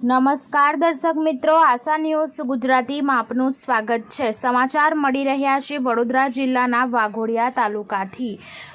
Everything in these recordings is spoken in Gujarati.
નમસ્કાર દર્શક મિત્રો, આશા ન્યૂઝ ગુજરાતીમાં આપનું સ્વાગત છે. સમાચાર મળી રહ્યા છે વડોદરા જિલ્લાના વાઘોડિયા તાલુકાથી.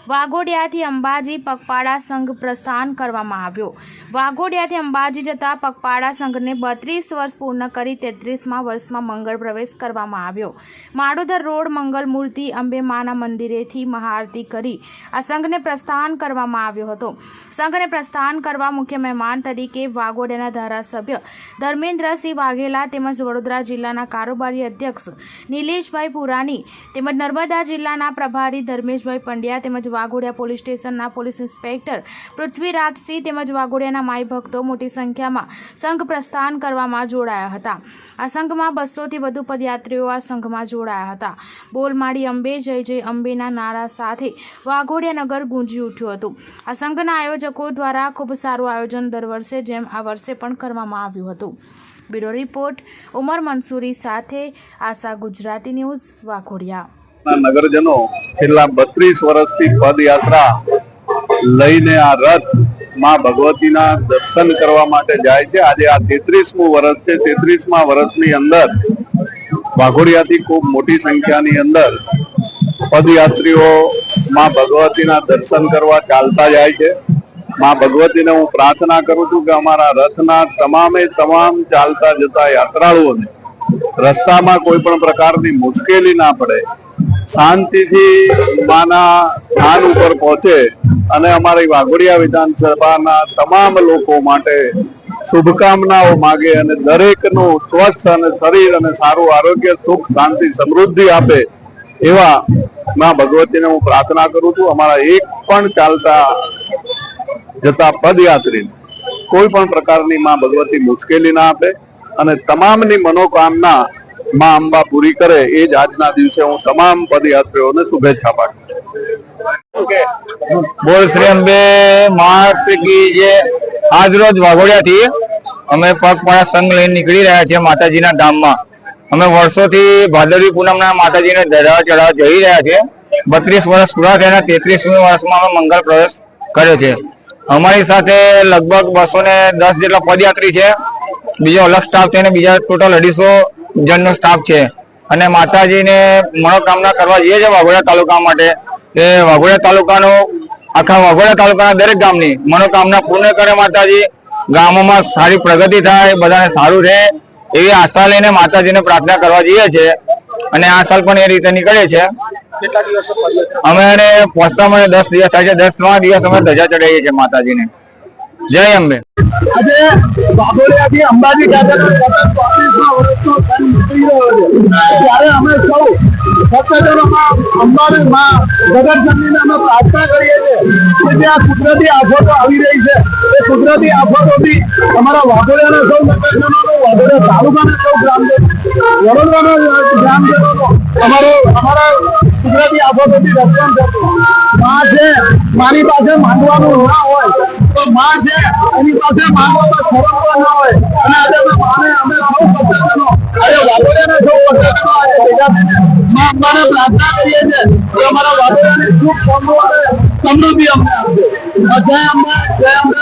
વાઘોડિયાથી અંબાજી પગપાળા સંઘ પ્રસ્થાન કરવામાં આવ્યો. વાઘોડિયાથી અંબાજી જતા પગપાળા સંઘને બત્રીસ વર્ષ પૂર્ણ કરી તેત્રીસમાં વર્ષમાં મંગળ પ્રવેશ કરવામાં આવ્યો. માડોદર રોડ મંગલ મૂર્તિ અંબે માના મંદિરેથી મહાઆરતી કરી આ સંઘને પ્રસ્થાન કરવામાં આવ્યો હતો. સંઘને પ્રસ્થાન કરવા મુખ્ય મહેમાન તરીકે વાઘોડિયાના ધારાસભ્ય ધર્મેન્દ્રસિંહ વાઘેલા તેમજ વડોદરા જિલ્લાના કારોબારી અધ્યક્ષ નિલેશભાઈ પુરાણી તેમજ નર્મદા જિલ્લાના પ્રભારી ધર્મેશભાઈ પંડ્યા તેમજ વાઘોડિયા પોલીસ સ્ટેશનના પોલીસ ઇન્સ્પેક્ટર પૃથ્વીરાજસિંહ તેમજ વાઘોડિયાના માઈ ભક્તો મોટી સંખ્યામાં સંઘ પ્રસ્થાન કરવામાં જોડાયા હતા. આ સંઘમાં બસોથી વધુ પદયાત્રીઓ આ સંઘમાં જોડાયા હતા. બોલમાળી અંબે, જય જય અંબેના નારા સાથે વાઘોડિયા નગર ગુંજી ઉઠ્યું હતું. આ સંઘના આયોજકો દ્વારા ખૂબ સારું આયોજન દર વર્ષે જેમ આ વર્ષે પણ કરવામાં આવ્યું હતું. બ્યુરો રિપોર્ટ, ઉમર મંસૂરી સાથે આશા ગુજરાતી ન્યૂઝ, વાઘોડિયા. નગરજનો છેલ્લા બત્રીસ વર્ષથી પદયાત્રા લઈને આ રથમાં ભગવતીના દર્શન કરવા માટે જાય છે. આજે આ તેત્રીસમું વર્ષ છે. તેત્રીસમા વર્ષની અંદર વાઘોડિયાથી ખૂબ મોટી સંખ્યાની અંદર પદયાત્રીઓ માં ભગવતીના દર્શન કરવા ચાલતા જાય છે. માં ભગવતીને હું પ્રાર્થના કરું છું કે અમારા રથના તમામે તમામ ચાલતા જતા યાત્રાળુઓને રસ્તામાં કોઈ પણ પ્રકારની મુશ્કેલી ના પડે, શાંતિથી માના સ્થાન ઉપર પહોંચે અને અમારી વાઘોડિયા વિધાનસભાના તમામ લોકો માટે શુભકામનાઓ માગે અને દરેકનું સ્વસ્થ અને શરીર અને સારું આરોગ્ય, સુખ, શાંતિ, સમૃદ્ધિ આપે એવા માં ભગવતીને હું પ્રાર્થના કરું છું. અમારા એક પણ ચાલતા જતા પદયાત્રી કોઈ પણ પ્રકારની માં ભગવતી મુશ્કેલી ના આપે અને તમામની મનોકામના માં અંબા પૂરી કરે એ જ આજના દિવસે હું તમામ પદયાત્રીઓને શુભેચ્છા પાઠવું બોલ શ્રી અંબે, મહારાષ્ટ્ર કી જે આજ રોજ વાઘોડિયાથી અમે પગપાળા સંઘ લઈને નીકળી રહ્યા છીએ માતાજીના ધામમાં. અમે વર્ષોથી ભાદરવી પૂનમના માતાજીને ધરાવા ચઢાવ જઈ રહ્યા છીએ. બત્રીસ વર્ષ પૂરા થયા તેત્રીસમી વર્ષમાં અમે મંગળ પ્રવેશ કર્યો છે. અમારી સાથે લગભગ બસો ને દસ જેટલા પદયાત્રી છે. બીજો અલગ સ્ટાફ છે અને બીજા ટોટલ અઢીસો જણનો સ્ટાફ છે. અને માતાજીને મનોકામના કરવા જઈએ છીએ વાઘોડિયા તાલુકા માટે, એ વાઘોડિયા તાલુકાનો, આખા વાઘોડિયા તાલુકાના દરેક ગામની મનોકામના પૂર્ણ કરે માતાજી. ગામોમાં સારી પ્રગતિ થાય, બધાને સારું રહે એવી આશા લઈને માતાજીને પ્રાર્થના કરવા જઈએ છીએ. અને આ સાલ પણ એ રીતે નીકળે છે. અમે એને પહોંચતા મને દસ દિવસ થાય છે. દસ ત્રણ દિવસ અમે ધજા ચડાવીએ છીએ માતાજીને. જય અંબે. આજે વાઘોડિયાથી અંબાજી ખાતેનો ત્યારે અમે સૌ જગતજનનીને અમે પ્રાર્થના કરીએ છીએ કે જે કુદરતી આફતો આવી રહી છે. એ કુદરતી આફતોથી અમારા વાઘોડિયાના સૌ નગરજનોનો વાઘોડિયા તાલુકાના સૌ ગ્રામજનો વડોદરાના ગ્રામજનોનો અમારો અમારા કુદરતી આફતોથી રક્ષણ થતું માં છે, મારી પાસે માંગવાનું ના હોય, તો માં છે, એની પાસે માંગવામાં ખોરાક ના હોય. અને આજે અમે માને, અમે સૌ ભક્તજનો આજે વાઘોડિયાના સૌ ભક્તજનો આજે ભેગા થઈને માં અંબાને પ્રાર્થના કરીએ છીએ. કે અમારા વાઘોડિયાની સુખ સમૃદ્ધિ અમને આપજો જય અમને જય અંબે.